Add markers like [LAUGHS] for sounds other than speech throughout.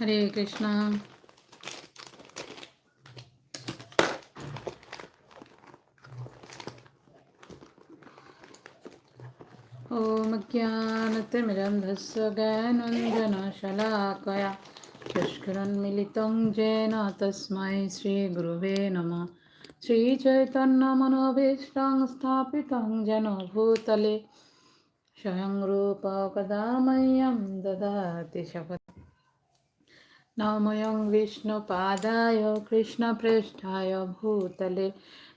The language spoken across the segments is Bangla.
హరే కృష్ణ ॐ ज्ञानतिमिरन्धस्य ज्ञानवन्दनशलाकया पुष्करन्मिलितं जेन तस्मै श्रीगुरुवे नमः श्रीचैतन्यमनोभीष्टं स्थापितं जनो भूतले स्वयं रूपकदा मह्यं ददाति शपथ নময়ং বিষ্ণুপাদায় কৃষ্ণপৃষ্ঠায় ভূতলে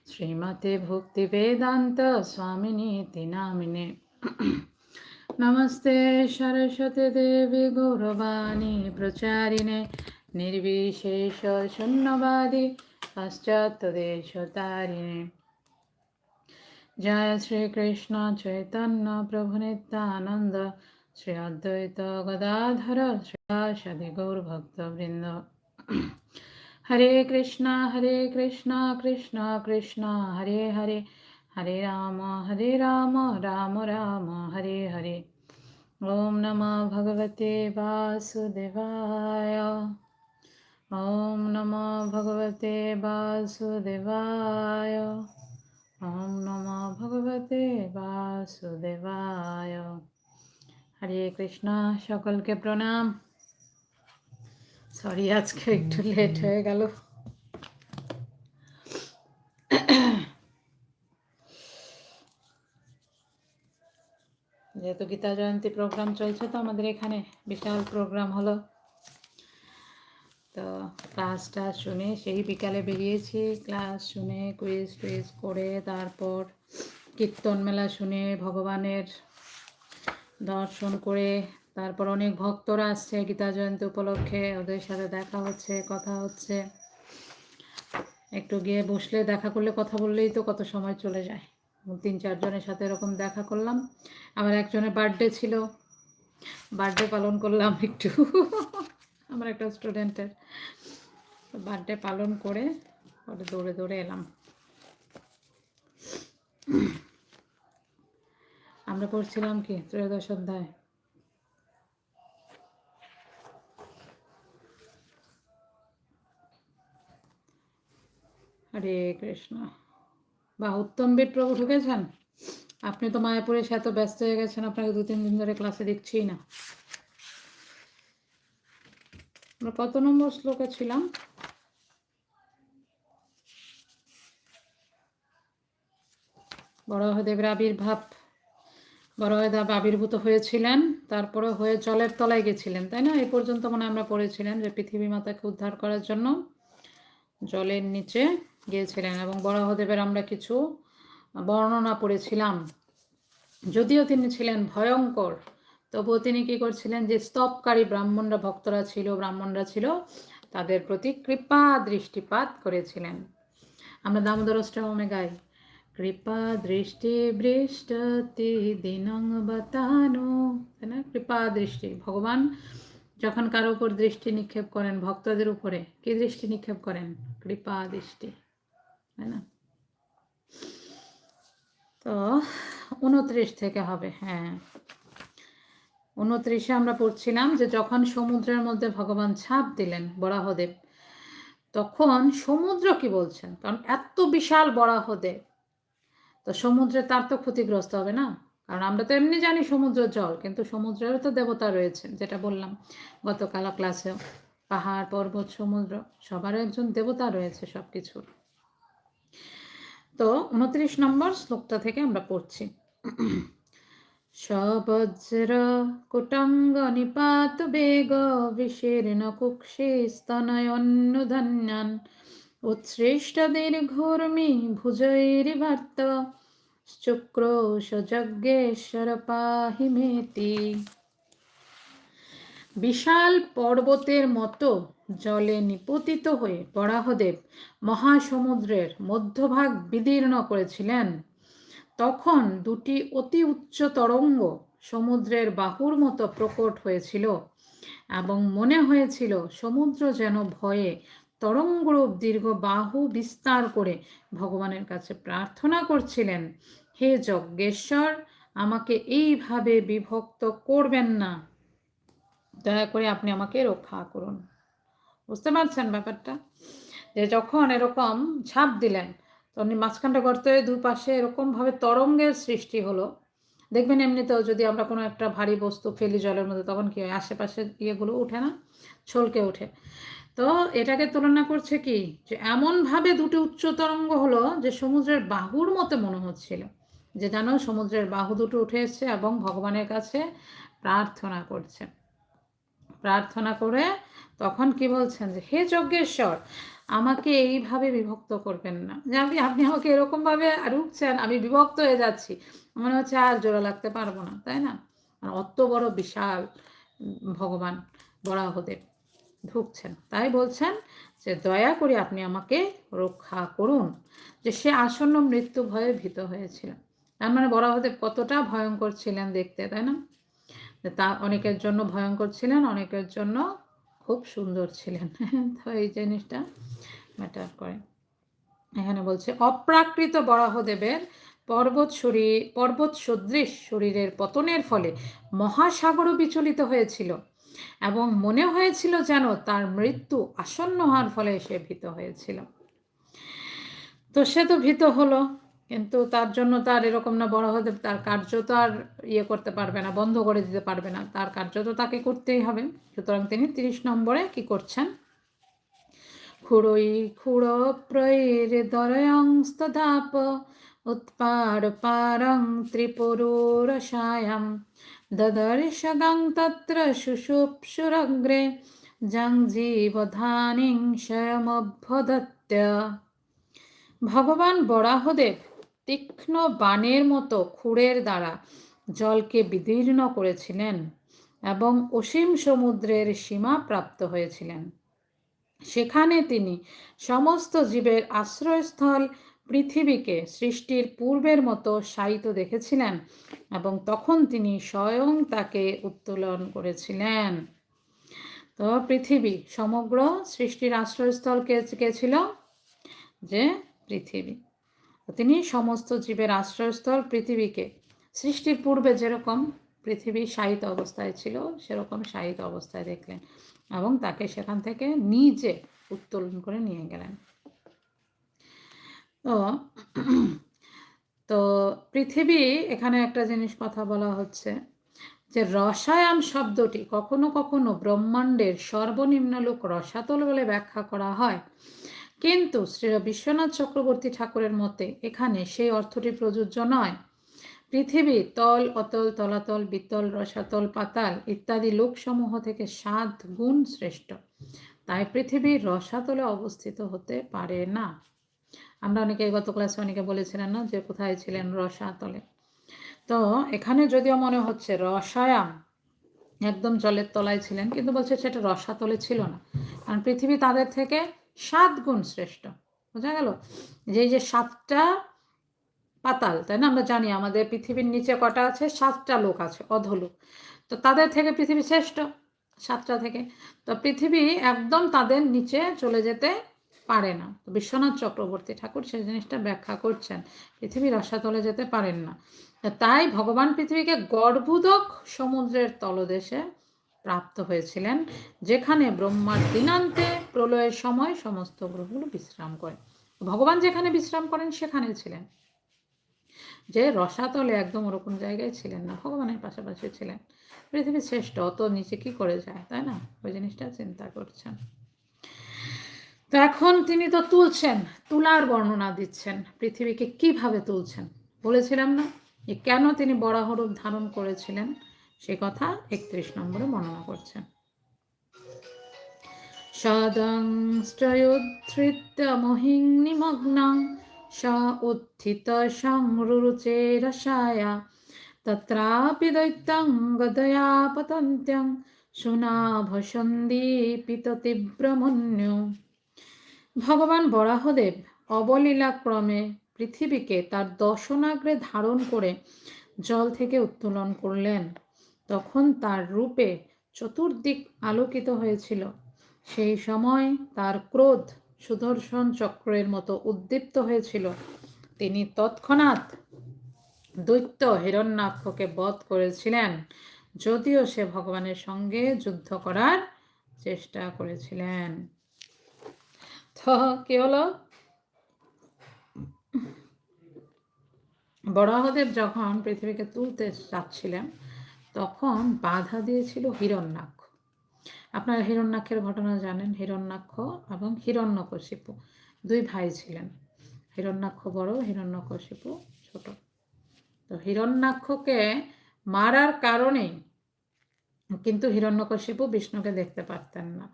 শ্রীমতে ভক্তি বেদান্ত স্বামিনীতি নামিনে নমস্তে সরস্বতী দেবী গৌরবাণী প্রচারিণে নির্বিশেষ শূন্যবাদী পাশ্চাত্যদেশ তারিণে জয় শ্রীকৃষ্ণ চৈতন্য প্রভু নিত্যানন্দ श्री अद्वैत गदाधर श्री गौरभक्तवृन्द हरे कृष्णा हरे कृष्णा कृष्णा कृष्णा हरे हरे हरे राम हरे राम राम राम हरे हरे ॐ नमः भगवते वासुदेवाय ॐ नमः भगवते वासुदेवाय ॐ नमः भगवते वासुदेवाय হরে কৃষ্ণ সকলকে প্রণাম। সরি আজকে একটু লেট হয়ে গেল। যেহেতু গীতা জয়ন্তী প্রোগ্রাম চলছে তো আমাদের এখানে বিশাল প্রোগ্রাম হলো। তো ক্লাসটা শুনে সেই বিকালে বেরিয়েছি। ক্লাস শুনে কুইজ টুইজ করে তারপর কীর্তন মেলা শুনে ভগবানের দর্শন করে তারপর অনেক ভক্তরা আসছে, গীতা জয়ন্তী উপলক্ষে ওদের সাথে দেখা হচ্ছে, কথা হচ্ছে। একটু গিয়ে বসলে দেখা করলে, কথা বললেই তো কত সময় চলে যায়। তিন চারজনের সাথে এরকম দেখা করলাম। আমার একজনের বার্থডে ছিল। বার্থডে পালন করলাম একটু। আমার একটা স্টুডেন্টের বার্থডে পালন করে ওটা দৌড়ে দৌড়ে এলাম। আমরা পড়ছিলাম কি ত্রয়োদশ অধ্যায়? হরে কৃষ্ণ। বা উত্তমবীর প্রভু ঢুকেছেন? আপনি তো মায়াপুরে সে এত ব্যস্ত হয়ে গেছেন, আপনাকে দু তিন দিন ধরে ক্লাসে দেখছি না। আমরা কত নম্বর শ্লোকে ছিলাম? বড়দেবের আবির্ভাব বড়দেব আবির্ভূত হয়েছিলেন তারপরে হয়ে জলের তলায় গেছিলেন, তাই না? এই পর্যন্ত মনে আমরা পড়েছিলেন যে পৃথিবী মাতাকে উদ্ধার করার জন্য জলের নিচে গিয়েছিলেন এবং বরাহদেবের আমরা কিছু বর্ণনা পড়েছিলাম। যদিও তিনি ছিলেন ভয়ঙ্কর, তবুও তিনি কি করছিলেন যে স্তবকারী ব্রাহ্মণরা, ভক্তরা ছিল, ব্রাহ্মণরা ছিল, তাদের প্রতি কৃপা দৃষ্টিপাত করেছিলেন। আমরা দামোদর অষ্টমে গাই। কৃপা দৃষ্টি বৃষ্টি দিনং বাতানো। তাই না? কৃপা দৃষ্টি। ভগবান যখন কারও উপর দৃষ্টি নিক্ষেপ করেন, ভক্তদের উপরে কি দৃষ্টি নিক্ষেপ করেন? কৃপা দৃষ্টি। তাই না? তো উনত্রিশ থেকে হবে হ্যাঁ। উনত্রিশে আমরা পড়ছিলাম যে যখন সমুদ্রের মধ্যে ভগবান ছাপ দিলেন বরাহদেব, তখন সমুদ্র কি বলছেন? কারণ এত বিশাল বরাহদেব। তো সমুদ্রে তার তো ক্ষতিগ্রস্ত হবে না। কারণ আমরা তো এমনি জানি সমুদ্র জল, কিন্তু সমুদ্রেরও তো দেবতা রয়েছে যেটা বললাম গতকাল ক্লাসেও পাহাড়, পর্বত, সমুদ্র, সবারও একজন দেবতা রয়েছে সব কিছুর তো উনত্রিশ নম্বর শ্লোকটা থেকে আমরা পড়ছি। সবজ্র কুটঙ্গ নিপাত বেগ বিশীর্ণ কুক্ষি স্তনয়ন্নুধন্যান উৎসৃষ্ট দীর্ঘূর্মি ভুজৈরিভার্ত শুক্রোশ যজ্ঞেশ্বর পাহি মেতি বিশাল পর্বতের মতো জলে নিপতিত হয়ে বরাহদেব মহাসমুদ্রের মধ্যভাগ বিদীর্ণ করেছিলেন। তখন দুটি অতি উচ্চ তরঙ্গ সমুদ্রের বাহুর মতো প্রকট হয়েছিল এবং মনে হয়েছিল সমুদ্র যেন ভয়ে তরঙ্গরূপ দীর্ঘ বাহু বিস্তার করে ভগবানের কাছে প্রার্থনা করছিলেন, হে যজ্ঞেশ্বর, আমাকে এইভাবে বিভক্ত করবেন না। দয়া করে আপনি আমাকে রক্ষা করুন। বুঝতে পারছেন ব্যাপারটা? যে যখন এরকম ঝাঁপ দিলেন, তখন মাঝখানটা গর্তে দুই পাশে এরকমভাবে তরঙ্গের সৃষ্টি হলো। দেখবেন এমনিতেও যদি আমরা কোনো একটা ভারী বস্তু ফেলি জলের মধ্যে, তখন কি হয় আশেপাশে ইয়েগুলো উঠে না? ছলকে ওঠে তো এটাকে তুলনা করছে কি? যে এমনভাবে দুটি উচ্চ তরঙ্গ হলো যে সমুদ্রের বাহুর মতো মনে হচ্ছিল। যে যেন সমুদ্রের বাহু দুটো উঠে এসছে এবং ভগবানের কাছে প্রার্থনা করছে। প্রার্থনা করে তখন কি বলছেন যে, হে যজ্ঞেশ্বর, আমাকে এইভাবে বিভক্ত করবেন না। যে আপনি আপনি আমাকে এরকমভাবে রুখছেন, আমি বিভক্ত হয়ে যাচ্ছি। মনে হচ্ছে আর জোড়া লাগতে পারব না। তাই না? অত বড় বিশাল ভগবান বরাহদেব ঢুকছেন। তাই বলছেন যে, দয়া করে আপনি আমাকে রক্ষা করুন। যে, সে আসন্ন মৃত্যু ভয়ে ভীত হয়েছিল তার মানে বরাহদেব কতটা ভয়ঙ্কর ছিলেন দেখতে, তাই না? তা অনেকের জন্য ভয়ঙ্কর ছিলেন, অনেকের জন্য খুব সুন্দর ছিলেন। [LAUGHS] তো এই জিনিসটা ম্যাটার করে। এখানে বলছে, অপ্রাকৃত বরাহদেবের পর্বত শরীর, পর্বত সদৃশ শরীরের পতনের ফলে মহাসাগরও বিচলিত হয়েছিল। এবং মনে হয়েছিল যেন তার মৃত্যু আসন্ন হওয়ার ফলে সে ভীত হয়েছিল। তো সে তো ভীত হলো, কিন্তু তার জন্য তার এরকম না, বড় হতে তার কার্য তো আর ইয়ে করতে পারবে না, বন্ধ করে দিতে পারবে না, তার কার্য তো তাকে করতেই হবে। সুতরাং তিনি তিরিশ নম্বরে কি করছেন? খুড়ই খুড়ো প্রয়ের দরয়ংস্তদাপ, উৎপার পারং ত্রিপুরুরসায়াম দদর্শগং তত্র শুশুপসুরগ্রে জঞ্জীবধানিং স্বয়মভ্যদত্য ভগবান বরাহদেব তীক্ষ্ণ বাণের মতো খুঁড়ের দ্বারা জলকে বিদীর্ণ করেছিলেন এবং অসীম সমুদ্রের সীমা প্রাপ্ত হয়েছিলেন। সেখানে তিনি সমস্ত জীবের আশ্রয়স্থল পৃথিবীকে সৃষ্টির পূর্বের মতো শায়িত দেখেছিলেন এবং তখন তিনি স্বয়ং তাকে উত্তোলন করেছিলেন। তো পৃথিবী, সমগ্র সৃষ্টির আশ্রয়স্থল কে কে ছিল? যে পৃথিবী। তিনি সমস্ত জীবের আশ্রয়স্থল পৃথিবীকে। সৃষ্টির পূর্বে যেরকম পৃথিবী শায়িত অবস্থায় ছিল, সেরকম শায়িত অবস্থায় দেখলেন এবং তাকে সেখান থেকে নিজে উত্তোলন করে নিয়ে গেলেন। তো তো পৃথিবী এখানে একটা জিনিস কথা বলা হচ্ছে যে রসায়ন শব্দটি কখনো কখনো ব্রহ্মাণ্ডের সর্বনিম্ন লোক রসাতল বলে ব্যাখ্যা করা হয়। কিন্তু শ্রী বিশ্বনাথ চক্রবর্তী ঠাকুরের মতে এখানে সেই অর্থটি প্রযোজ্য নয়। পৃথিবী তল, অতল, তলাতল, বিতল, রসাতল, পাতাল ইত্যাদি লোকসমূহ থেকে সাত গুণ শ্রেষ্ঠ। তাই পৃথিবী রসাতলে অবস্থিত হতে পারে না। আমরা অনেকে গত ক্লাসে অনেকে বলেছিলেন না যে কোথায় ছিলেন রসাতলে তো এখানে যদিও মনে হচ্ছে রসায়াম একদম জলের তলায় ছিলেন, কিন্তু বলছে সেটা রসাতলে ছিল না। কারণ পৃথিবী তাদের থেকে সাত গুণ শ্রেষ্ঠ। বোঝা গেল? যে যে সাতটা পাতাল, তাই না? আমরা জানি আমাদের পৃথিবীর নিচে কটা আছে? সাতটা লোক আছে অধলোক তো তাদের থেকে পৃথিবী শ্রেষ্ঠ, সাতটা থেকে। তো পৃথিবী একদম তাদের নিচে চলে যেতে পারে না। বিশ্বনাথ চক্রবর্তী ঠাকুর সেই জিনিসটা ব্যাখ্যা করছেন। পৃথিবী রসাতলে যেতে পারেন না। তাই ভগবান পৃথিবীকে গর্ভুদক সমুদ্রের তলদেশে প্রাপ্ত হয়েছিলেন, যেখানে ব্রহ্মার দিনান্তে প্রলয়ের সময় সমস্ত গ্রহগুলো বিশ্রাম করে। ভগবান যেখানে বিশ্রাম করেন সেখানে ছিলেন। যে রসাতলে একদম ওরকম জায়গায় ছিলেন না, ভগবানের পাশাপাশি ছিলেন। পৃথিবীর শ্রেষ্ঠ, অত নিচে কি করে যায়, তাই না? ওই জিনিসটা চিন্তা করছেন। তো এখন তিনি তো তুলছেন, তুলার বর্ণনা দিচ্ছেন, পৃথিবীকে কীভাবে তুলছেন? বলেছিলাম না যে কেন তিনি বরাহরূপ ধারণ করেছিলেন? সে কথা একত্রিশ নম্বরে বর্ণনা করছেন। সদংস্ত্রয়োধৃত্য মহিং নিমগ্নং স উত্থিত সংরুচে রসায়া তত্রাপি দৈত্যং গদয়া পতন্ত্যং সুনাভসন্দীপিত তীব্রমন্যু। ভগবান বরাহদেব অবলীলাক্রমে পৃথিবীকে তার দশনাগ্রে ধারণ করে জল থেকে উত্তোলন করলেন। তখন তার রূপে চতুর্দিক আলোকিত হয়েছিল। সেই সময় তার ক্রোধ সুদর্শন চক্রের মতো উদ্দীপ্ত হয়েছিল। তিনি তৎক্ষণাৎ দৈত্য হিরণ্যাক্ষকে বধ করেছিলেন, যদিও সে ভগবানের সঙ্গে যুদ্ধ করার চেষ্টা করেছিলেন। তো, কি হলো? বরাহদেব যখন পৃথিবীকে তুলতে চাচ্ছিলেন, তখন বাধা দিয়েছিল হিরণ্যাক্ষ। আপনারা হিরণ্যাক্ষের ঘটনা জানেন, হিরণ্যাক্ষ এবং হিরণ্যকশিপু দুই ভাই ছিলেন। হিরণ্যাক্ষ বড়, হিরণ্যকশিপু ছোট। তো হিরণ্যাক্ষকে মারার কারণেই কিন্তু হিরণ্যকশিপু বিষ্ণুকে দেখতে পারতেন না।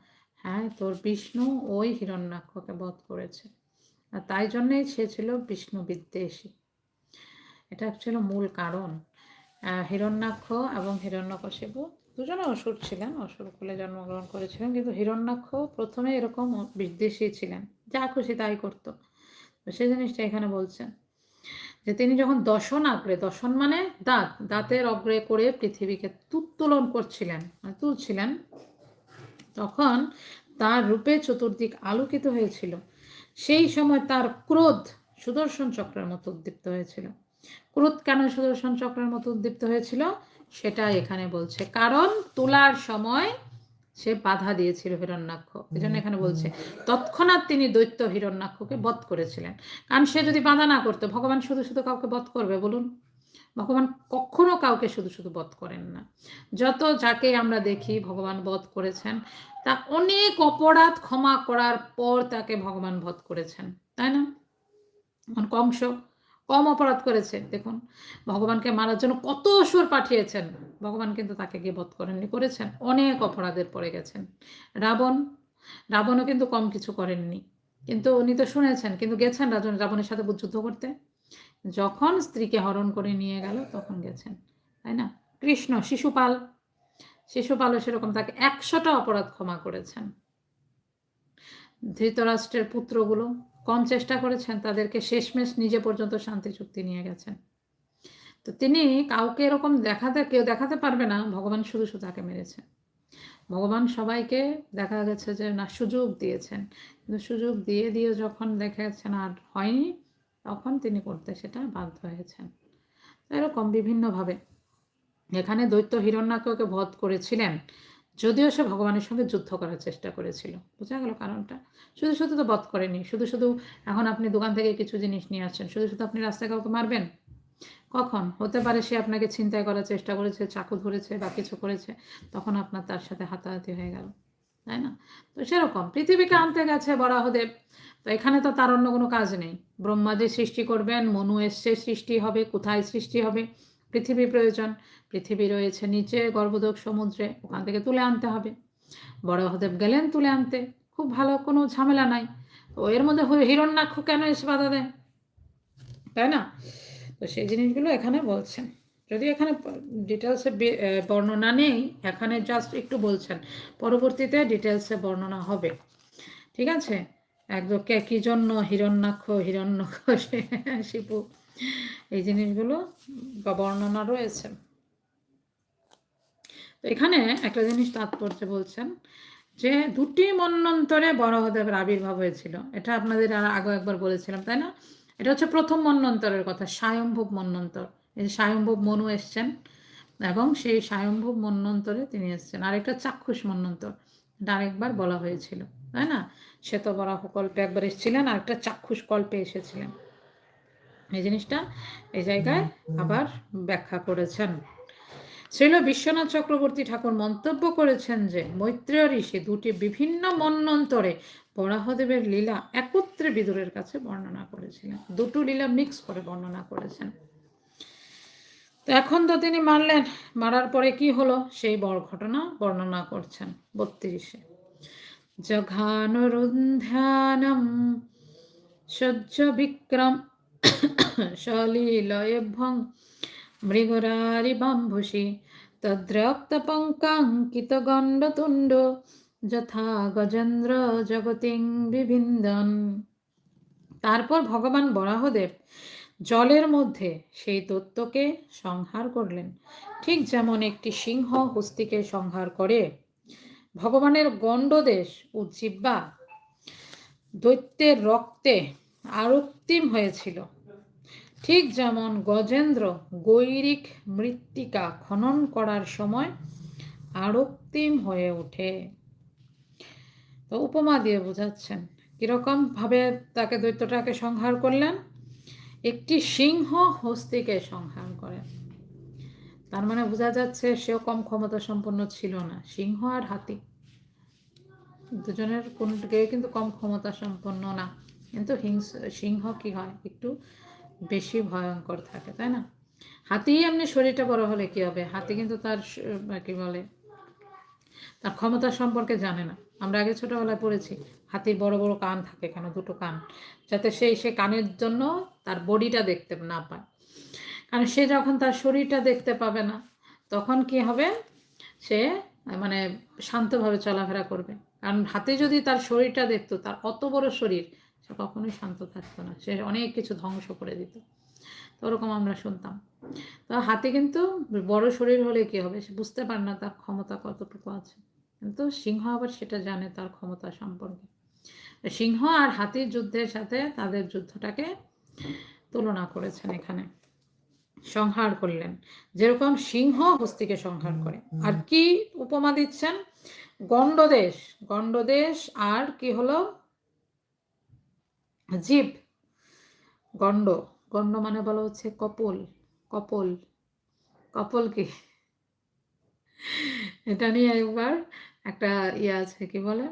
হ্যাঁ তোর বিষ্ণু ওই হিরণ্যাক্ষকে বধ করেছে। আর তাই জন্যেই সে ছিল বিষ্ণু বিদ্বেষী। এটা ছিল মূল কারণ। হিরণ্যাক্ষ এবং হিরণ্যকশিপু দুজনে অসুর ছিলেন, অসুর কুলে জন্মগ্রহণ করেছিলেন, কিন্তু হিরণ্যাক্ষ প্রথমে এরকম বিদ্বেষী ছিলেন। যা খুশি তাই করতো। তো সেই জিনিসটা এখানে বলছেন যে, তিনি যখন দশন আগ্রে দশন মানে দাঁত, দাঁতের অগ্রে করে পৃথিবীকে তুত্তোলন করছিলেন মানে তুলছিলেন তখন তার রূপে চতুর্দিক আলোকিত হয়েছিল। সেই সময় তার ক্রোধ সুদর্শন চক্রের মতো উদ্দীপ্ত হয়েছিল। ক্রোধ কেন সুদর্শন চক্রের মতো উদ্দীপ্ত হয়েছিল? সেটা এখানে বলছে। কারণ তোলার সময় সে বাধা দিয়েছিল হিরণ্যাক্ষ। এই জন্য এখানে বলছে, তৎক্ষণাৎ তিনি দৈত্য হিরণ্যাক্ষকে বধ করেছিলেন। কারণ সে যদি বাধা না করতো, ভগবান শুধু শুধু কাউকে বধ করবে, বলুন। ভগবান কখনো কাউকে শুধু শুধু বধ করেন না। যত যাকে আমরা দেখি ভগবান বধ করেছেন, তা অনেক অপরাধ ক্ষমা করার পর তাকে ভগবান বধ করেছেন, তাই না? কংস কম অপরাধ করেছে, দেখুন। ভগবানকে মারার জন্য কত অসুর পাঠিয়েছেন, ভগবান কিন্তু তাকে গিয়ে বধ করেননি, করেছেন। অনেক অপরাধের পড়ে গেছেন। রাবণ, রাবণও কিন্তু কম কিছু করেননি। কিন্তু উনি তো শুনেছেন, কিন্তু গেছেন রাজন, রাবণের সাথে যুদ্ধ করতে? যখন স্ত্রীকে হরণ করে নিয়ে গেল, তখন গেছেন, তাই না? কৃষ্ণ, শিশুপাল। শিশুপালও সেরকম, তাকে একশোটা অপরাধ ক্ষমা করেছেন। ধৃতরাষ্ট্রের পুত্রগুলো কম চেষ্টা করেছেন, তাদেরকে শেষমেশ নিজে পর্যন্ত শান্তি চুক্তি নিয়ে গেছেন। তো তিনি কাউকে এরকম দেখাতে কেউ দেখাতে পারবে না, ভগবান শুধু শুধু তাকে মেরেছে। ভগবান সবাইকে দেখা গেছে যে না, সুযোগ দিয়েছেন। কিন্তু সুযোগ দিয়ে দিয়ে যখন দেখেছেন আর হয়নি তখন তিনি করতে সেটা বাধ্য হয়েছেন। এরকম বিভিন্নভাবে। এখানে দৈত্য হিরণ্যাকে বধ করেছিলেন। যদিও সে ভগবানের সঙ্গে যুদ্ধ করার চেষ্টা করেছিল। বোঝা গেল কারণটা? শুধু শুধু তো বধ করেনি। শুধু শুধু এখন আপনি দোকান থেকে কিছু জিনিস নিয়ে আসছেন। শুধু শুধু আপনি রাস্তায় কাউকে মারবেন? কখন? হতে পারে সে আপনাকে চিন্তায় করার চেষ্টা করেছে, চাকু ধরেছে বা কিছু করেছে। তখন আপনার তার সাথে হাতাহাতি হয়ে গেল। তাই না? তো সেরকম। পৃথিবীকে আনতে গেছে বরাহদেব। তো এখানে তো তার অন্য কোনো কাজ নেই। ব্রহ্মাজি সৃষ্টি করবেন, মনু এসছে, সৃষ্টি হবে, কোথায় সৃষ্টি হবে? পৃথিবী প্রয়োজন। পৃথিবী রয়েছে নিচে, গর্ভদোক, সমুদ্রে, ওখান থেকে তুলে আনতে হবে। বড় হদেব গেলেন তুলে আনতে। খুব ভালো, কোনো ঝামেলা নাই। তো এর মধ্যে হিরণ্যাক্ষ কেন এসে বাধা দেয়? তাই না? তো সেই জিনিসগুলো এখানে বলছেন। যদি এখানে ডিটেলসে বর্ণনা নেই, এখানে জাস্ট একটু বলছেন, পরবর্তীতে ডিটেলসে বর্ণনা হবে। ঠিক আছে? একদম কে কী জন্য হিরণ্যাক্ষ, হিরণ্যক্ষ, শিপু, এই জিনিসগুলো বা বর্ণনা রয়েছে। তো এখানে একটা জিনিস তাৎপর্য বলছেন যে দুটি মন্নন্তরে বড়হদেবের আবির্ভাব হয়েছিল। এটা আপনাদের আগে একবার বলেছিলাম, তাই না? এটা হচ্ছে প্রথম মন্নন্তরের কথা, স্বয়ম্ভব যে স্বয়ম্ভব মনু এসছেন এবং সেই স্বয়ম্ভব মন্নন্তরে তিনি এসছেন। আরেকটা চাক্ষুষ মন্নন্তর, এটা আরেকবার বলা হয়েছিল, তাই না? শ্বেত বরাহ কল্পে একবার এসেছিলেন আর একটা চাক্ষুষ কল্পে এসেছিলেন। এই জিনিসটা এই জায়গায় আবার ব্যাখ্যা করেছেন। শ্রীল বিশ্বনাথ চক্রবর্তী ঠাকুর মন্তব্য করেছেন যে, মৈত্রেয় ঋষি দুটি বিভিন্ন মন্নন্তরে বরাহদেবের লীলা একত্রে বিদুরের কাছে বর্ণনা করেছিলেন। দুটো লীলা মিক্স করে বর্ণনা করেছেন। এখন তো তিনি মারলেন। মারার পরে কি হলো? সেই বড় ঘটনা বর্ণনা করছেন বত্রিশে। জঘানুরুন্ধ্যানম সহ্য বিক্রম সলীলয়ভ্যং মৃগরারিবাম্ভুষি তদ্রক্তপঙ্কাঙ্কিতগণ্ডতুণ্ড যথা গজেন্দ্র জগতিং বিভিন্দন। তারপর ভগবান বরাহদেব জলের মধ্যে সেই দত্তকে সংহার করলেন। ঠিক যেমন একটি সিংহ হস্তিকে সংহার করে, ভগবানের গণ্ডদেশ ও জিব্বা দৈত্যের রক্তে আরক্তিম হয়েছিল। ঠিক যেমন গজেন্দ্র গৈরিক মৃত্তিকা খনন করার সময় আরক্তিম হয়ে ওঠে। তো উপমা দিয়ে বোঝাচ্ছেন কীরকম ভাবে তাকে দৈত্যটাকে সংহার করলেন? একটি সিংহ হস্তিকে সংহার করে। তার মানে বোঝা যাচ্ছে সেও কম ক্ষমতা সম্পন্ন ছিল না, সিংহ আর হাতি। দুজনের কোনটাকে কিন্তু কম ক্ষমতা সম্পন্ন না। কিন্তু হিংস, সিংহ কি হয়? একটু বেশি ভয়ঙ্কর থাকে, তাই না? হাতি এমনি শরীরটা বড় হলে কি হবে? হাতি কিন্তু তার কি বলে? তার ক্ষমতা সম্পর্কে জানে না। আমরা আগে ছোটোবেলায় পড়েছি হাতির বড় বড় কান থাকে কেন? দুটো কান। যাতে সেই সে কানের জন্য তার বডিটা দেখতে না পায়। কারণ সে যখন তার শরীরটা দেখতে পাবে না, তখন কি হবে? সে মানে শান্তভাবে চলাফেরা করবে। কারণ হাতে যদি তার শরীরটা দেখতো, তার অত বড় শরীর, সে কখনোই শান্ত থাকতো না। সে অনেক কিছু ধ্বংস করে দিত। তো ওরকম আমরা শুনতাম। তো হাতে কিন্তু বড় শরীর হলে কি হবে? সে বুঝতে পারে না তার ক্ষমতা কতটুকু আছে। কিন্তু সিংহ আবার সেটা জানে তার ক্ষমতা সম্পর্কে। সিংহ আর হাতির যুদ্ধের সাথে তাদের যুদ্ধটাকে তুলনা করেছেন এখানে। সংহার করলেন। যেরকম সিংহ হস্তিকে সংহার করে। আর কি উপমা দিচ্ছেন? গণ্ডদেশ। গণ্ডদেশ আর কি হলো? জীব। গণ্ড। গণ্ড মানে বলা হচ্ছে কপল। কপল। কপল কি? এটা নিয়ে একবার একটা ইয়ে আছে, কি বলে?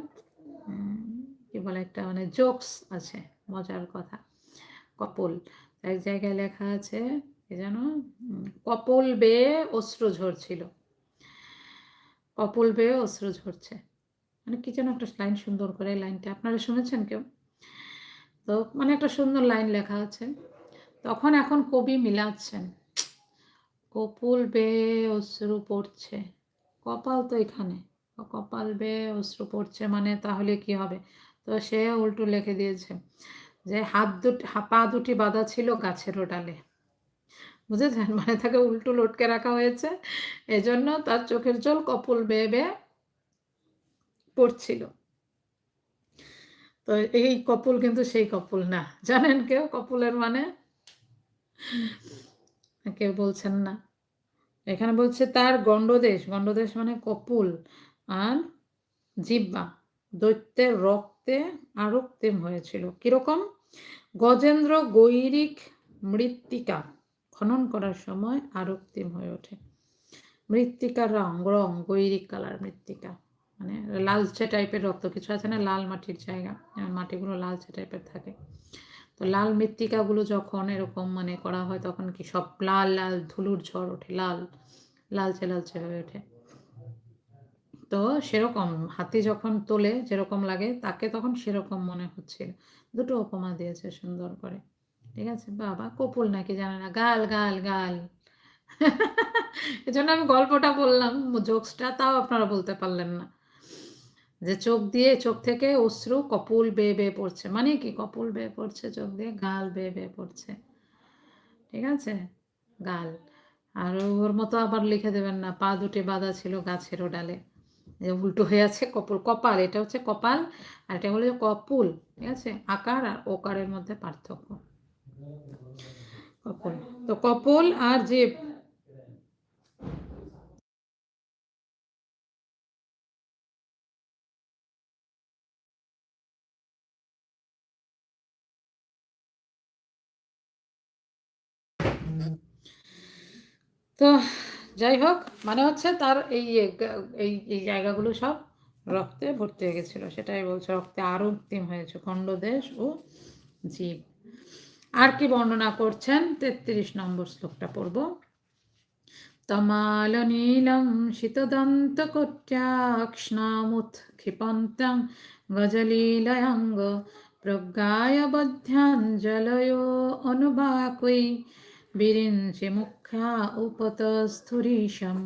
বলে একটা মানে জোকস আছে, মজার কথা। কপল, এক জায়গায় লেখা আছে, কি যেন কপল বেয়ে অস্ত্র ঝরছিল। কপল বেয়ে অস্ত্র ঝরছে। মানে কি যেন একটা লাইন সুন্দর করে লাইনটা। আপনারা শুনেছেন কেউ? তো মানে একটা সুন্দর লাইন লেখা আছে। তখন এখন কবি মিলাচ্ছেন কপুল বেয়ে অশ্রু পড়ছে। কপাল তো এখানে। কপাল বেয়ে অশ্রু পড়ছে মানে তাহলে কি হবে? তো সে উল্টো লিখে দিয়েছে যে, হাত দুটি পা দুটি বাঁধা ছিল গাছেরও ডালে। বুঝেছেন? মানে তাকে উল্টো লটকে রাখা হয়েছে। এজন্য তার চোখের জল কপুল বেয়ে বেয়ে পড়ছিল। তো এই কপুল কিন্তু সেই কপুল না। জানেন কেউ কপুলের মানে? কেউ বলছেন না। এখানে বলছে তার গণ্ডদেশ। গণ্ডদেশ মানে কপুল। আর জিব্বা দৈত্যের রক্তে আরক্তিম হয়েছিল। কীরকম? গজেন্দ্র গৈরিক মৃত্তিকা খনন করার সময় আরক্তিম হয়ে ওঠে। মৃত্তিকার রং রং, গৈরিক কালার মৃত্তিকা। মানে লালচে টাইপের রক্ত, কিছু আছে না? লাল মাটির জায়গা মাটিগুলো লালচে টাইপের থাকে। তো লাল মৃত্তিকাগুলো যখন এরকম মানে করা হয়, তখন কি সব লাল লাল, ধুলুর ঝড় ওঠে, লাল, লালচে লালচে হয়ে ওঠে। তো সেরকম হাতি যখন তোলে যেরকম লাগে তাকে তখন সেরকম মনে হচ্ছিল দুটো উপমা দিয়েছে সুন্দর করে। ঠিক আছে? বাবা, কপুল নাকি জানে না? গাল গাল গাল। এজন্য আমি গল্পটা বললাম, জোকসটা তাও আপনারা বলতে পারলেন না। যে চোখ দিয়ে, চোখ থেকে অশ্রু কপুল বেয়ে বেয়ে পড়ছে। মানে কি? কপুল বেয়ে পড়ছে চোখ দিয়ে, গাল বেয়ে বেয়ে পড়ছে। ঠিক আছে? গাল। আর ওর মতো আবার লিখে দেবেন না, পা দুটি বাঁধা ছিল গাছেরও ডালে উল্টো হয়ে আছে কপুল, কপাল, এটা হচ্ছে কপাল আর এটা হলো কপুল, ঠিক আছে? আকার আর ওকারের মধ্যে পার্থক্য। কপল। তো কপল আর যে তো যাই হোক মানে হচ্ছে তার এই এই এই জায়গাগুলো সব রক্তে ভর্তি হয়ে গেছিল। সেটাই বলছে, রক্তে আরও উত্তীম হয়েছে, খণ্ডদেশ ও জীব। আর কি বর্ণনা করছেন? তেত্রিশ নম্বর শ্লোকটা পড়ব। তমাল নীলম শীতদন্ত কোট্যাক্ষ্ণামুৎ ক্ষিপন্তাং গজলীলয়াঙ্গ প্রজ্ঞায় বধ্যাঞ্জলয় অনুবাকুই বিরিঞ্চি মুখ্যা উপতস্থুরীশম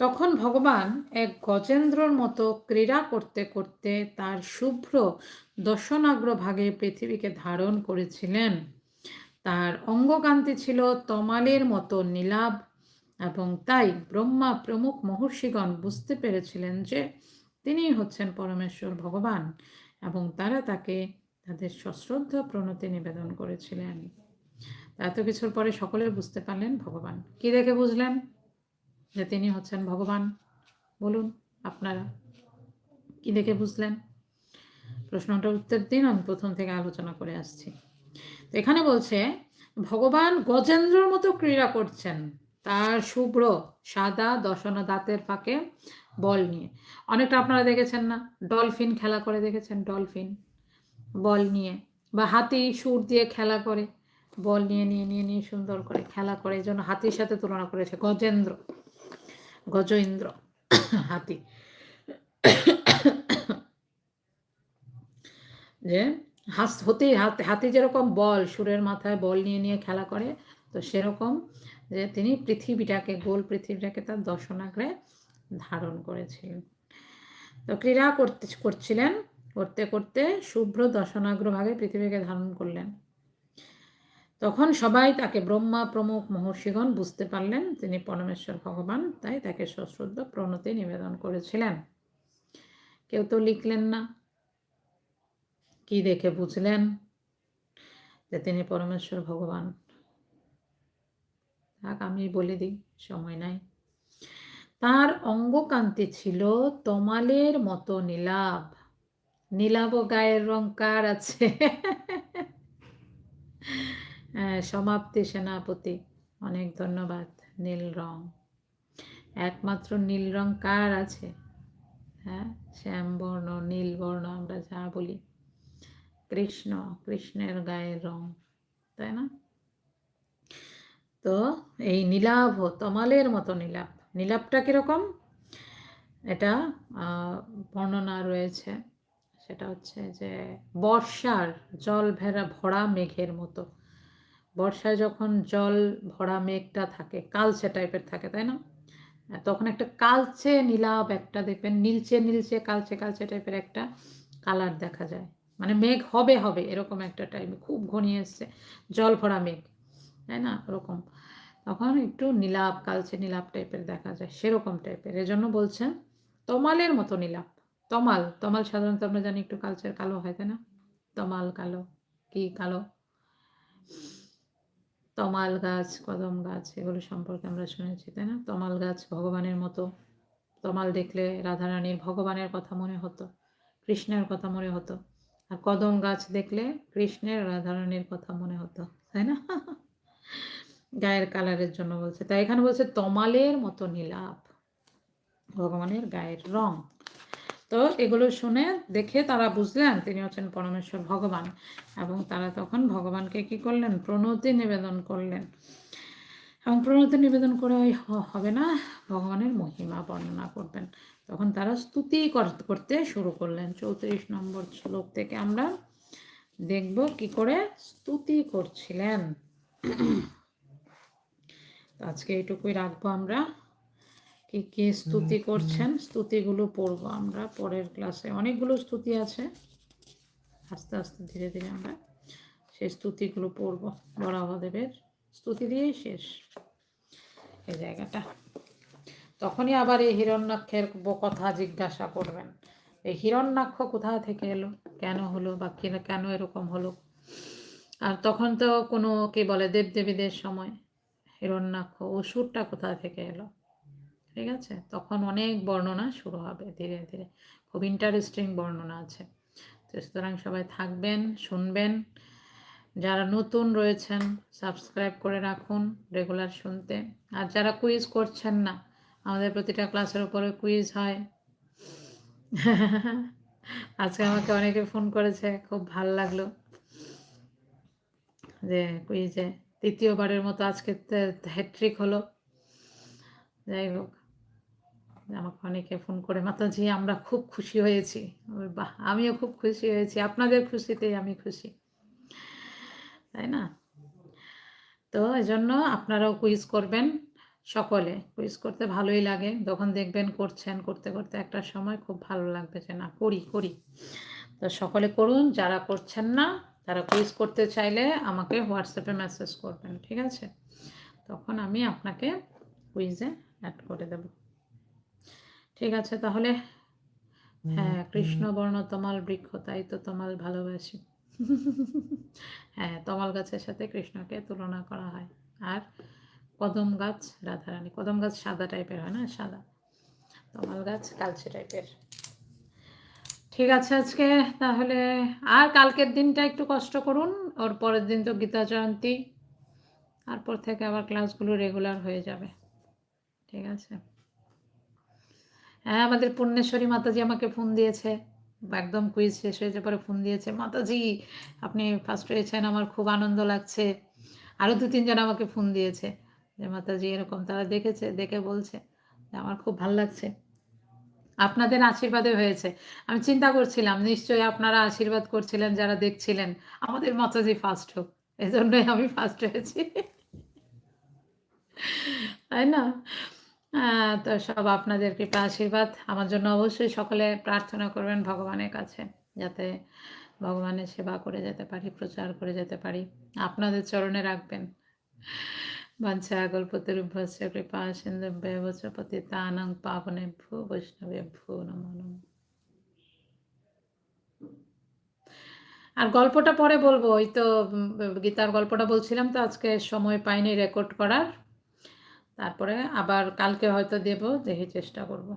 তখন ভগবান এক গজেন্দ্রর মতো ক্রীড়া করতে করতে তার শুভ্র দশনাগ্র ভাগে পৃথিবীকে ধারণ করেছিলেন। তার অঙ্গকান্তি ছিল তমালের মতো নীলাভ এবং তাই ব্রহ্মা প্রমুখ মহর্ষিগণ বুঝতে পেরেছিলেন যে তিনি হচ্ছেন পরমেশ্বর ভগবান এবং তারা তাকে তাদের সশ্রদ্ধ প্রণতি নিবেদন করেছিলেন। এত কিছুর পরে সকলে বুঝতে পারলেন ভগবান। কি দেখে বুঝলেন? যে তিনি হচ্ছেন ভগবান। বলুন, আপনারা কি দেখে বুঝলেন? প্রশ্নটার উত্তর দিন, আমি প্রথম থেকে আলোচনা করে আসছি। তো এখানে বলছে, ভগবান গজেন্দ্রর মতো ক্রীড়া করছেন। তার শুভ্র, সাদা, দশনা দাঁতের ফাঁকে বল নিয়ে। অনেকটা আপনারা দেখেছেন না? ডলফিন খেলা করে দেখেছেন? ডলফিন বল নিয়ে। বা হাতি, সুর দিয়ে খেলা করে। বল নিয়ে নিয়ে নিয়ে নিয়ে সুন্দর করে খেলা করে এই জন্য হাতির সাথে তুলনা করেছে। গজেন্দ্র গজেন্দ্র, [COUGHS] হাতি। [COUGHS] যে হাস, হতে, হাতে যেরকম বল, সুরের মাথায় বল নিয়ে নিয়ে খেলা করে, তো সেরকম যে তিনি পৃথিবীটাকে, গোল পৃথিবীটাকে তার দর্শনাগ্রে ধারণ করেছিলেন। তো ক্রীড়া করতে, করছিলেন, করতে করতে শুভ্র দর্শনাগ্রভাবে পৃথিবীকে ধারণ করলেন। তখন সবাই তাকে ব্রহ্মা প্রমুখ মহর্ষিগণ বুঝতে পারলেন তিনি পরমেশ্বর ভগবান, তাই তাকে সশ্রদ্ধ প্রণতি নিবেদন করেছিলেন। কেউ তো লিখলেন না। কি দেখে বুঝলেন যে তিনি পরমেশ্বর ভগবান? থাক, আমি বলে দিই, সময় নাই। তার অঙ্গকান্তি ছিল তমালের মতো নীলাভ। নীলাভ গায়ের রং কার আছে। সমাপ্তি সেনাপতি, অনেক ধন্যবাদ, নীল রং। একমাত্র নীল রং কার আছে? হ্যাঁ শ্যামবর্ণ নীলবর্ণ আমরা যা বলি। কৃষ্ণ, কৃষ্ণের গায়ের রং, তাই না? তো এই নীলাভ, তমালের মতো নীলাভ। নীলাভটা কীরকম? এটা বর্ণনা রয়েছে। সেটা হচ্ছে যে বর্ষার, জল ভেরা ভরা মেঘের মতো। বর্ষায় যখন জল ভরা মেঘটা থাকে, কালচে টাইপের থাকে, তাই না? তখন একটা কালচে নীলাভ একটা দেখবেন, নীলচে নীলচে, কালচে কালচে টাইপের একটা কালার দেখা যায়। মানে মেঘ হবে হবে, এরকম একটা টাইমে খুব ঘনিয়ে এসছে, জল ভরা মেঘ, তাই না? ওরকম। তখন একটু নীলাপ কালচে নীলাপ টাইপের দেখা যায়, সেরকম টাইপের এজন্য বলছেন তমালের মতো নীলাপ তমাল তমাল সাধারণত আমরা জানি একটু কালচের কালো হয়, তাই না? তমাল কালো, কি কালো? তমাল গাছ, কদম গাছ, এগুলো সম্পর্কে আমরা শুনেছি, তাই না? তমাল গাছ ভগবানের মতো। তমাল দেখলে রাধারানীর ভগবানের কথা মনে হতো, কৃষ্ণের কথা মনে হতো। আর কদম গাছ দেখলে কৃষ্ণের রাধারানীর কথা মনে হতো, তাই না? [LAUGHS] গায়ের কালারের জন্য বলছে। তাই এখানে বলছে তমালের মতো নীলাপ ভগবানের গায়ের রং। তো এগুলো শুনে দেখে তারা বুঝলেন তিনি হচ্ছেন পরমেশ্বর ভগবান। এবং তারা তখন ভগবানকে কি করলেন? প্রণতি নিবেদন করলেন। এবং প্রণতি নিবেদন করে ওই হবে না ভগবানের মহিমা বর্ণনা করবেন। তখন তারা স্তুতি করতে শুরু করলেন। চৌত্রিশ নম্বর শ্লোক থেকে আমরা দেখব কি করে স্তুতি করছিলেন। [CLEARS THROAT] আজকে এইটুকুই রাখব আমরা। কি কি স্তুতি করছেন? স্তুতিগুলো পড়ব আমরা পরের ক্লাসে। অনেকগুলো স্তুতি আছে। আস্তে আস্তে ধীরে ধীরে আমরা সেই স্তুতিগুলো পড়ব বরাহদেবের স্তুতি দিয়েই শেষ এই জায়গাটা। তখনই আবার এই হিরণ্যাক্ষের কথা জিজ্ঞাসা করবেন। এই হিরণ্যাক্ষ কোথা থেকে এলো? কেন হলো বা কেন এরকম হলো? আর তখন তো কোনো কি বলে দেবদেবীদের সময়? হিরণ্যাক্ষ অসুরটা কোথা থেকে এলো? ঠিক আছে? তখন অনেক বর্ণনা শুরু হবে ধীরে ধীরে। খুব ইন্টারেস্টিং বর্ণনা আছে। তো সুতরাং সবাই থাকবেন, শুনবেন। যারা নতুন রয়েছেন সাবস্ক্রাইব করে রাখুন রেগুলার শুনতে। আর যারা কুইজ করছেন না, আমাদের প্রতিটা ক্লাসের উপরে কুইজ হয়। আজকে আমাকে অনেকে ফোন করেছে, খুব ভালো লাগল যে কুইজে তৃতীয়বারের মতো আজকে হ্যাট্রিক হলো। যাই হোক। আমাকে অনেকে ফোন করে, মাতাজি, আমরা খুব খুশি হয়েছি। বাহ, আমিও খুব খুশি হয়েছি। আপনাদের খুশিতেই আমি খুশি। তাই না? তো এই জন্য আপনারাও কুইজ করবেন সকলে। কুইজ করতে ভালোই লাগে। যখন দেখবেন করছেন, করতে করতে একটা সময় খুব ভালো লাগবে যে, না, করি করি। তো সকলে করুন, যারা করছেন না, তারা কুইজ করতে চাইলে আমাকে হোয়াটসঅ্যাপে মেসেজ করবেন, ঠিক আছে? তখন আমি আপনাকে কুইজে অ্যাড করে দেব। ঠিক আছে তাহলে হ্যাঁ কৃষ্ণবর্ণ তমাল বৃক্ষ তাই তো তমাল ভালোবাসি। হ্যাঁ তমাল গাছের সাথে কৃষ্ণকে তুলনা করা হয়। আর কদম গাছ রাধারানী কদম গাছ সাদা টাইপের হয় না? সাদা। তমাল গাছ কালচে টাইপের। ঠিক আছে আজকে তাহলে আর কালকের দিনটা একটু কষ্ট করুন ওর পরের দিন তো গীতা জয়ন্তী। তারপর থেকে আবার ক্লাসগুলো রেগুলার হয়ে যাবে। ঠিক আছে। হ্যাঁ আমাদের পূর্ণেশ্বরী মাতাজি আমাকে ফোন দিয়েছে। একদম কুইজ শেষ হয়েছে পরে ফোন দিয়েছে, মাতাজি, আপনি ফার্স্ট হয়েছেন, আমার খুব আনন্দ লাগছে। আরও দু তিনজন আমাকে ফোন দিয়েছে যে, মাতাজি, এরকম তারা দেখেছে, দেখে বলছে আমার খুব ভালো লাগছে। আপনাদের আশীর্বাদে হয়েছে। আমি চিন্তা করছিলাম, নিশ্চয়ই আপনারা আশীর্বাদ করছিলেন, যারা দেখছিলেন। আমাদের মাতাজি ফার্স্ট হোক। এই জন্যই আমি ফার্স্ট হয়েছি। তাই না? তো সব আপনাদের কৃপা আশীর্বাদ। আমার জন্য অবশ্যই সকলে প্রার্থনা করবেন ভগবানের কাছে, যাতে ভগবানের সেবা করে যেতে পারি, প্রচার করে যেতে পারি। আপনাদের চরণে রাখবেন। বাঞ্ছা গল্পতরুভ্যস্য কৃপা সিন্ধুভ্যবচ পতিতানং পাবনেভ্যো বৈষ্ণবেভ্যো নমো। নমঃ আর গল্পটা পরে বলব, ওই তো গীতার গল্পটা বলছিলাম তো, আজকে সময় পাইনি রেকর্ড করার। তারপরে আবার কালকে হয়তো দেব দেখে চেষ্টা করব।